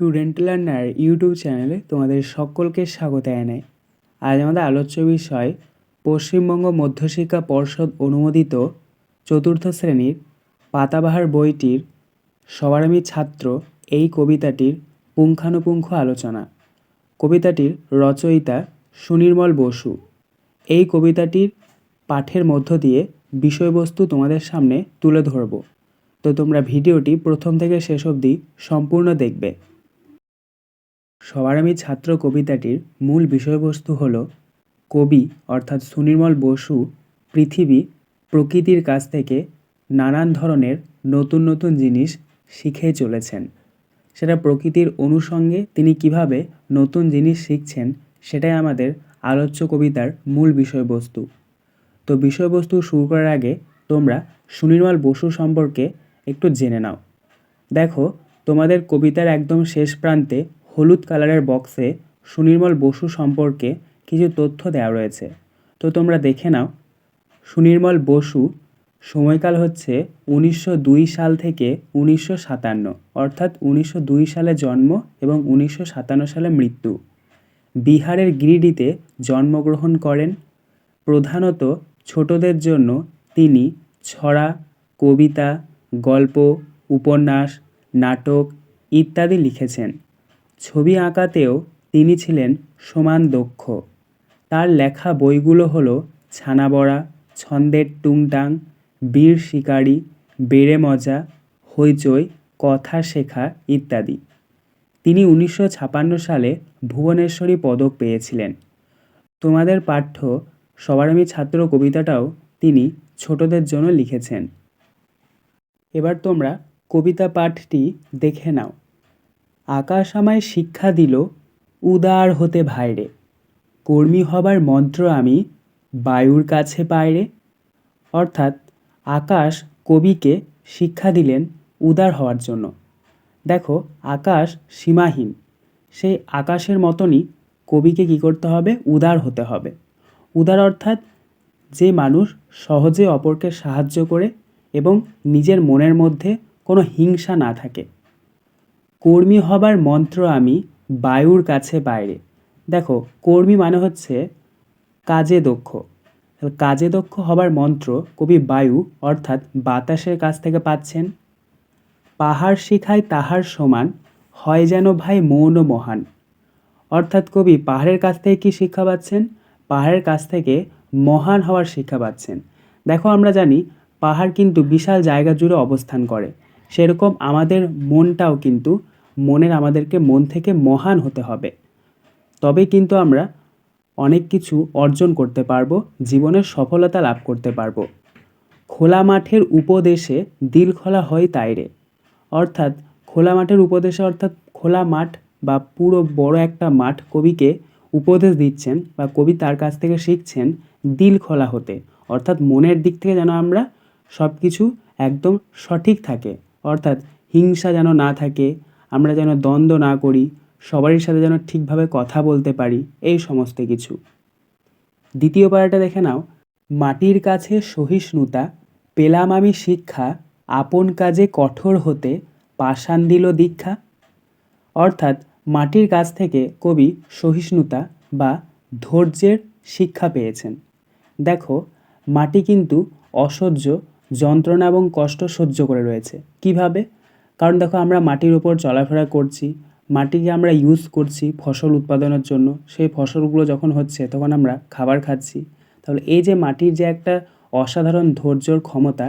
Student learner YouTube চ্যানেলে তোমাদের সকলকে স্বাগত জানাই। আজ আমাদের আলোচ্য বিষয়, পশ্চিমবঙ্গ মধ্যশিক্ষা পর্ষদ অনুমোদিত চতুর্থ শ্রেণির পাতাবাহার বইটির সবার আমি ছাত্র এই কবিতাটির পুঙ্খানুপুঙ্খ আলোচনা। কবিতাটির রচয়িতা সুনির্মল বসু। এই কবিতাটির পাঠের মধ্য দিয়ে বিষয়বস্তু তোমাদের সামনে তুলে ধরব। তো তোমরা ভিডিওটি প্রথম থেকে শেষ অবধি সম্পূর্ণ দেখবে। সবার আমি ছাত্র কবিতাটির মূল বিষয়বস্তু হল কবি অর্থাৎ সুনির্মল বসু পৃথিবী, প্রকৃতির কাছ থেকে নানান ধরনের নতুন নতুন জিনিস শিখে চলেছেন। সেটা প্রকৃতির অনুষঙ্গে তিনি কীভাবে নতুন জিনিস শিখছেন সেটাই আমাদের আলোচ্য কবিতার মূল বিষয়বস্তু। তো বিষয়বস্তু শুরু করার আগে তোমরা সুনির্মল বসু সম্পর্কে একটু জেনে নাও। দেখো, তোমাদের কবিতার একদম শেষ প্রান্তে হলুদ কালারের বক্সে সুনির্মল বসু সম্পর্কে কিছু তথ্য দেওয়া রয়েছে। তো তোমরা দেখে নাও। সুনির্মল বসু সময়কাল হচ্ছে উনিশশো দুই সাল থেকে উনিশশো সাতান্ন, অর্থাৎ উনিশশো দুই সালে জন্ম এবং উনিশশো সাতান্ন সালে মৃত্যু। বিহারের গিরিডিতে জন্মগ্রহণ করেন। প্রধানত ছোটদের জন্য তিনি ছড়া, কবিতা, গল্প, উপন্যাস, নাটক ইত্যাদি লিখেছেন। ছবি আঁকাতেও তিনি ছিলেন সমান দক্ষ। তার লেখা বইগুলো হলো ছানাবড়া, ছন্দের টুংটাং, বীর শিকারী, বেড়ে মজা, হইচই, কথা শেখা ইত্যাদি। তিনি উনিশশো ছাপান্ন সালে ভুবনেশ্বরী পদক পেয়েছিলেন। তোমাদের পাঠ্য সবার আমি ছাত্র কবিতাটাও তিনি ছোটদের জন্য লিখেছেন। এবার তোমরা কবিতা পাঠটি দেখে নাও। আকাশ আমায় শিক্ষা দিল, উদার হতে ভাইরে, কর্মী হবার মন্ত্র আমি বায়ুর কাছে পায়রে অর্থাৎ আকাশ কবিকে শিক্ষা দিলেন উদার হওয়ার জন্য। দেখো, আকাশ সীমাহীন। সেই আকাশের মতনই কবিকে কী করতে হবে? উদার হতে হবে। উদার অর্থাৎ যে মানুষ সহজে অপরকে সাহায্য করে এবং নিজের মনের মধ্যে কোনো হিংসা না থাকে। কর্মী হবার মন্ত্র আমি বায়ুর কাছে বাইরে। দেখো, কর্মী মানে হচ্ছে কাজে দক্ষ। কাজে দক্ষ হবার মন্ত্র কবি বায়ু, অর্থাৎ বাতাসের কাছ থেকে পাচ্ছেন। পাহাড় শিখায় তাহার সমান, হয় যেন ভাই মৌন মহান। অর্থাৎ কবি পাহাড়ের কাছ থেকে কী শিক্ষা পাচ্ছেন? পাহাড়ের কাছ থেকে মহান হওয়ার শিক্ষা পাচ্ছেন। দেখো, আমরা জানি পাহাড় কিন্তু বিশাল জায়গা জুড়ে অবস্থান করে। সেরকম আমাদের মনটাও কিন্তু মনের আমাদেরকে মন থেকে মহান হতে হবে। তবে কিন্তু আমরা অনেক কিছু অর্জন করতে পারব, জীবনের সফলতা লাভ করতে পারব। খোলা মাঠের উপদেশে দিল খোলা হয় তাইরে অর্থাৎ খোলা মাঠের উপদেশে অর্থাৎ খোলা মাঠ বা পুরো বড় একটা মাঠ কবিকে উপদেশ দিচ্ছেন বা কবি তার কাছ থেকে শিখছেন দিল খোলা হতে। অর্থাৎ মনের দিক থেকে যেন আমরা সব কিছু একদম সঠিক থাকে। অর্থাৎ হিংসা যেন না থাকে আমরা যেন দ্বন্দ্ব না করি, সবারই সাথে যেন ঠিকভাবে কথা বলতে পারি, এই সমস্ত কিছু। দ্বিতীয় পাড়াটা দেখে নাও। মাটির কাছে সহিষ্ণুতা, পেলাম আমি শিক্ষা, আপন কাজে কঠোর হতে, পাষাণ দিল দীক্ষা। অর্থাৎ মাটির কাছ থেকে কবি সহিষ্ণুতা বা ধৈর্যের শিক্ষা পেয়েছেন। দেখো, মাটি কিন্তু অসহ্য, যন্ত্রণা এবং কষ্ট সহ্য করে রয়েছে। কীভাবে? কারণ দেখো আমরা মাটির উপর চলাফেরা করছি মাটিকে আমরা ইউজ করছি ফসল উৎপাদনের জন্য, সেই ফসলগুলো যখন হচ্ছে তখন আমরা খাবার খাচ্ছি। তাহলে এই যে মাটির যে একটা অসাধারণ ধৈর্যর ক্ষমতা,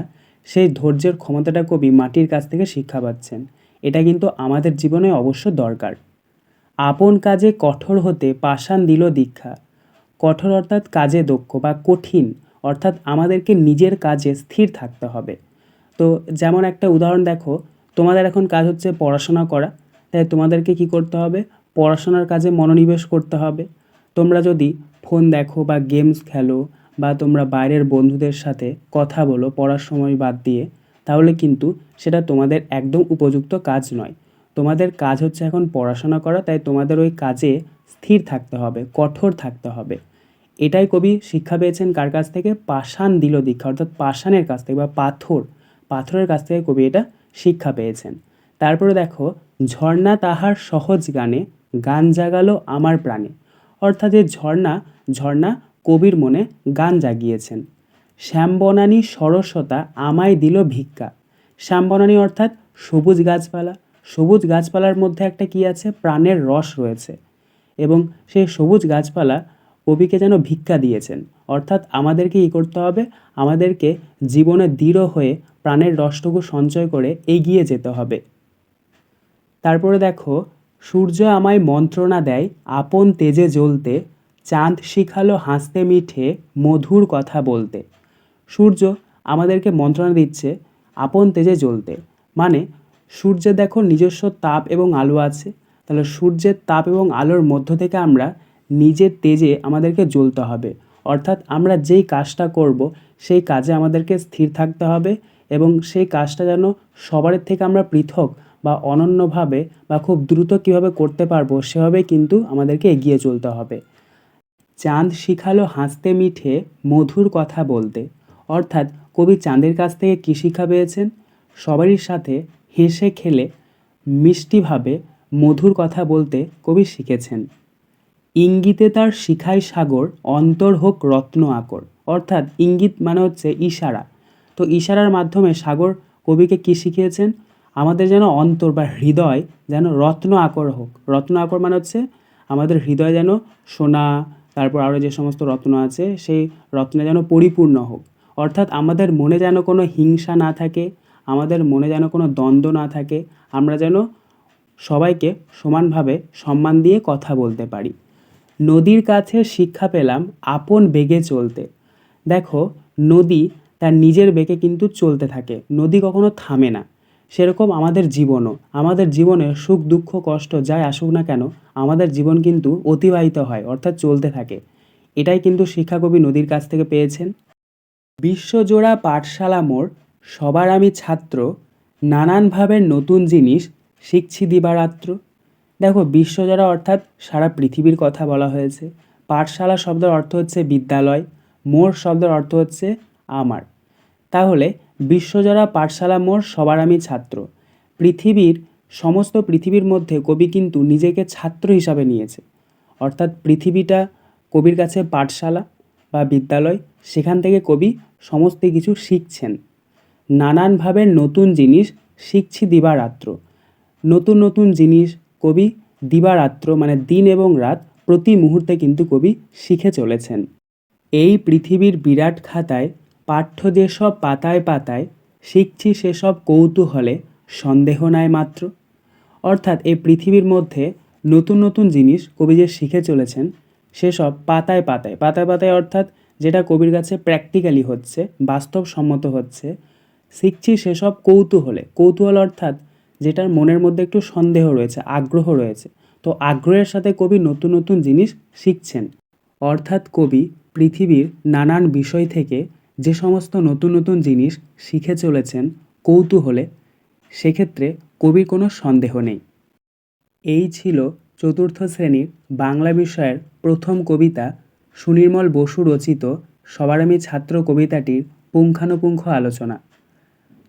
সেই ধৈর্যের ক্ষমতাটা কবি মাটির কাছ থেকে শিক্ষা পাচ্ছেন। এটা কিন্তু আমাদের জীবনে অবশ্য দরকার। আপন কাজে কঠোর হতে পাষাণ দিল দীক্ষা। কঠোর অর্থাৎ কাজে দক্ষ বা কঠিন, অর্থাৎ আমাদেরকে নিজের কাজে স্থির থাকতে হবে। তো যেমন একটা উদাহরণ দেখো তোমাদের এখন কাজ হচ্ছে পড়াশোনা করা, তাই তোমাদেরকে কি করতে হবে? পড়াশোনার কাজে মনোনিবেশ করতে হবে। তোমরা যদি ফোন দেখো বা গেমস খেলো বা তোমরা বাইরের বন্ধুদের সাথে কথা বলো পড়ার সময় বাদ দিয়ে, তাহলে কিন্তু সেটা তোমাদের একদম উপযুক্ত কাজ নয়। তোমাদের কাজ হচ্ছে এখন পড়াশোনা করা, তাই তোমাদের ওই কাজে স্থির থাকতে হবে, কঠোর থাকতে হবে। এটাই কবি শিক্ষা পেয়েছেন কার কাছ থেকে? পাষাণ দিল দীক্ষা, অর্থাৎ পাষাণের কাছ থেকে বা পাথর, পাথরের কাছ থেকে কবি এটা শিক্ষা পেয়েছেন। তারপরে দেখো, ঝর্ণা তাহার সহজ গানে গান জাগালো আমার প্রাণে। অর্থাৎ এই ঝর্ণা ঝর্ণা কবির মনে গান জাগিয়েছেন। শ্যামবনানী সরস্বতা আমায় দিল ভিক্ষা। শ্যামবনানী অর্থাৎ সবুজ গাছপালা। সবুজ গাছপালার মধ্যে একটা কি আছে? প্রাণের রস রয়েছে। এবং সেই সবুজ গাছপালা কবিকে যেন ভিক্ষা দিয়েছেন। অর্থাৎ আমাদেরকে কী করতে হবে? আমাদেরকে জীবনে দৃঢ় হয়ে প্রাণের রসটুকু সঞ্চয় করে এগিয়ে যেতে হবে। তারপরে দেখো, সূর্য আমায় মন্ত্রণা দেয়, আপন তেজে জ্বলতে, চাঁদ শিখালো হাসতে মিঠে, মধুর কথা বলতে। সূর্য আমাদেরকে মন্ত্রণা দিচ্ছে, আপন তেজে জ্বলতে। মানে সূর্যের দেখো নিজস্ব তাপ এবং আলো আছে, তাহলে সূর্যের তাপ এবং আলোর মধ্য থেকে আমরা নিজের তেজে আমাদেরকে জ্বলতে হবে। অর্থাৎ আমরা যেই কাজটা করব, সেই কাজে আমাদেরকে স্থির থাকতে হবে এবং সেই কাজটা যেন সবার থেকে আমরা পৃথক বা অনন্যভাবে বা খুব দ্রুত কীভাবে করতে পারব সেভাবে কিন্তু আমাদেরকে এগিয়ে চলতে হবে। চাঁদ শিখালো হাসতে মিঠে মধুর কথা বলতে। অর্থাৎ কবি চাঁদের কাছ থেকে কী শিক্ষা পেয়েছেন? সবারই সাথে হেসে খেলে মিষ্টিভাবে মধুর কথা বলতে কবি শিখেছেন। ইঙ্গিতে তার শিখায় সাগর অন্তর হোক রত্ন আকর। অর্থাৎ ইঙ্গিত মানে হচ্ছে ইশারা। তো ইশারার মাধ্যমে সাগর কবিকে কী শিখিয়েছেন? আমাদের যেন অন্তর বা হৃদয় যেন রত্ন আকর হোক। রত্ন আকর মানে হচ্ছে আমাদের হৃদয় যেন সোনা, তারপর আরও যে সমস্ত রত্ন আছে, সেই রত্নে যেন পরিপূর্ণ হোক। অর্থাৎ আমাদের মনে যেন কোনো হিংসা না থাকে, আমাদের মনে যেন কোনো দ্বন্দ্ব না থাকে, আমরা যেন সবাইকে সমানভাবে সম্মান দিয়ে কথা বলতে পারি। নদীর কাছে শিক্ষা পেলাম আপন বেগে চলতে। দেখো, নদী তার নিজের বেগে কিন্তু চলতে থাকে। নদী কখনো থামে না। সেরকম আমাদের জীবনও। আমাদের জীবনে সুখ, দুঃখ, কষ্ট যাই আসুক না কেন, আমাদের জীবন কিন্তু অতিবাহিত হয়, অর্থাৎ চলতে থাকে। এটাই কিন্তু শিক্ষাকবি নদীর কাছ থেকে পেয়েছেন। বিশ্বজোড়া পাঠশালা মোর সবার আমি ছাত্র, নানানভাবে নতুন জিনিস, শিখছি দিবারাত্র। দেখো বিশ্বজোড়া অর্থাৎ সারা পৃথিবীর কথা বলা হয়েছে, পাঠশালা শব্দের অর্থ হচ্ছে বিদ্যালয়, মোর শব্দের অর্থ হচ্ছে আমার। তাহলে বিশ্বজোড়া পাঠশালা, মোর সবার আমি ছাত্র। পৃথিবীর, সমস্ত পৃথিবীর মধ্যে কবি কিন্তু নিজেকে ছাত্র হিসাবে নিয়েছে। অর্থাৎ পৃথিবীটা কবির কাছে পাঠশালা বা বিদ্যালয়, সেখান থেকে কবি সমস্ত কিছু শিখছেন। নানানভাবে নতুন জিনিস শিখছি দিবারাত্র। নতুন নতুন জিনিস কবি দিবারাত্র মানে দিন এবং রাত প্রতি মুহূর্তে কিন্তু কবি শিখে চলেছেন। এই পৃথিবীর বিরাট খাতায় পাঠ্য যেসব পাতায় পাতায়, শিখছি সেসব কৌতূহলে সন্দেহ নাই মাত্র। অর্থাৎ এই পৃথিবীর মধ্যে নতুন নতুন জিনিস কবি যে শিখে চলেছেন সেসব পাতায় পাতায় পাতায় পাতায় অর্থাৎ যেটা কবির কাছে প্র্যাকটিক্যালি হচ্ছে, বাস্তবসম্মত হচ্ছে, শিখছি সেসব কৌতূহলে। কৌতূহল অর্থাৎ যেটার মনের মধ্যে একটু সন্দেহ রয়েছে, আগ্রহ রয়েছে। তো আগ্রহের সাথে কবি নতুন নতুন জিনিস শিখছেন। অর্থাৎ কবি পৃথিবীর নানান বিষয় থেকে যে সমস্ত নতুন নতুন জিনিস শিখে চলেছেন কৌতূহলে, সেক্ষেত্রে কবির কোনো সন্দেহ নেই। এই ছিল চতুর্থ শ্রেণির বাংলা বিষয়ের প্রথম কবিতা সুনির্মল বসু রচিত সবার আমি ছাত্র কবিতাটির পুঙ্খানুপুঙ্খ আলোচনা।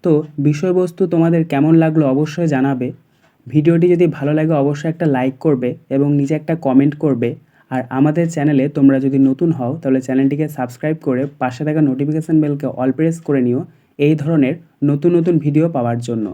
তো বিষয়বস্তু তোমাদের কেমন লাগল অবশ্যই জানাবে। ভিডিওটি যদি ভালো লাগে অবশ্যই একটা লাইক করবে এবং নিজে একটা কমেন্ট করবে। আর আমাদের চ্যানেলে তোমরা যদি নতুন হও তাহলে চ্যানেলটিকে সাবস্ক্রাইব করে পাশে থাকা নোটিফিকেশান বেলকে অল প্রেস করে নিও। এই ধরনের নতুন নতুন ভিডিও পাওয়ার জন্য।